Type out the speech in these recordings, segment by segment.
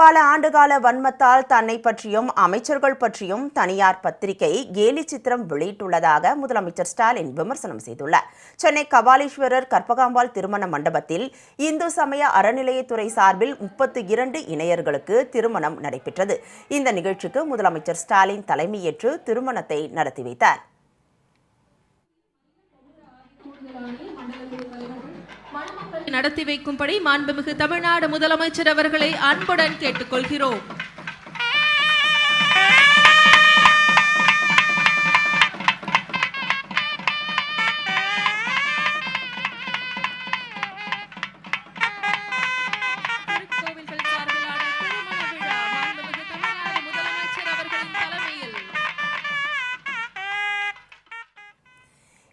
பல ஆண்டுகால வன்மத்தால் தன்னை பற்றியும் அமைச்சர்கள் பற்றியும் தனியார் பத்திரிகை கேலி சித்திரம் வெளியிட்டுள்ளதாக முதலமைச்சர் ஸ்டாலின் விமர்சனம் செய்துள்ளார். சென்னை கபாலீஸ்வரர் கற்பகாம்பாள் திருமண மண்டபத்தில் இந்து சமய அறநிலையத்துறை சார்பில் முப்பத்து இரண்டு இணையர்களுக்கு திருமணம் நடைபெற்றது. இந்த நிகழ்ச்சிக்கு முதலமைச்சர் ஸ்டாலின் தலைமையேற்று திருமணத்தை நடத்தி வைத்தார். நடத்தி வைக்கும்படி மாண்புமிகு தமிழ்நாடு முதலமைச்சர் அவர்களை அன்புடன் கேட்டுக்கொள்கிறோம்.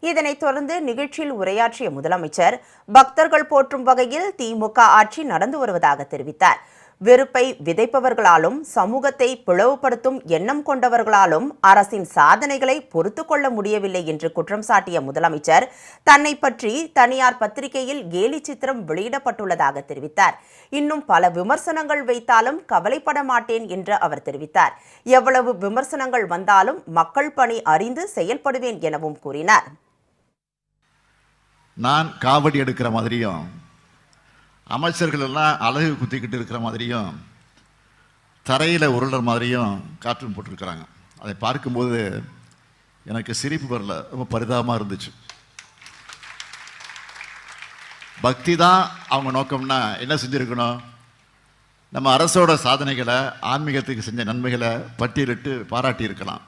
இதனைத் தொடர்ந்து நிகழ்ச்சியில் உரையாற்றிய முதலமைச்சர் பக்தர்கள் போற்றும் வகையில் திமுக ஆட்சி நடந்து வருவதாக தெரிவித்தார். வெறுப்பை விதைப்பவர்களாலும் சமூகத்தை பிளவுபடுத்தும் எண்ணம் கொண்டவர்களாலும் அரசின் சாதனைகளை பொறுத்து கொள்ள முடியவில்லை என்று குற்றம் சாட்டிய முதலமைச்சர் தன்னை பற்றி தனியார் பத்திரிகையில் கேலி சித்திரம் வெளியிடப்பட்டுள்ளதாக தெரிவித்தார். இன்னும் பல விமர்சனங்கள் வைத்தாலும் கவலைப்பட மாட்டேன் என்று அவர் தெரிவித்தார். எவ்வளவு விமர்சனங்கள் வந்தாலும் மக்கள் பணி அறிந்து செயல்படுவேன் எனவும் கூறினார். நான் காவடி எடுக்கிற மாதிரியும் அமைச்சர்கள் எல்லாம் அழகு குத்திக்கிட்டு இருக்கிற மாதிரியும் தரையில் உருளர் மாதிரியும் கார்ட்டூன் போட்டிருக்கிறாங்க. அதை பார்க்கும்போது எனக்கு சிரிப்பு வரல. ரொம்ப பரிதாபமாக இருந்துச்சு. பக்தி தான் அவங்க நோக்கம்னா என்ன செஞ்சுருக்கணும்? நம்ம அரசோட சாதனைகளை ஆன்மீகத்துக்கு செஞ்ச நன்மைகளை பட்டியலிட்டு பாராட்டியிருக்கலாம்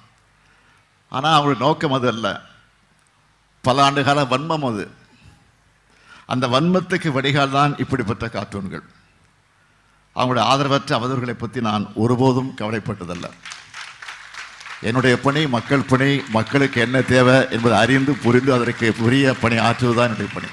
ஆனால் அவங்களோட நோக்கம் அது அல்ல. பல ஆண்டுகால வன்மம் அது. அந்த வன்மத்துக்கு வடிகால் தான் இப்படிப்பட்ட கார்ட்டூன்கள். அவங்களுடைய ஆதரவற்ற அவதூறுகளை பற்றி நான் ஒருபோதும் கவலைப்பட்டதல்ல. என்னுடைய பணி மக்கள் பணி மக்களுக்கு என்ன தேவை என்பதை அறிந்து புரிந்து அதற்கு உரிய பணி ஆற்றுவதுதான் என்னுடைய பணி.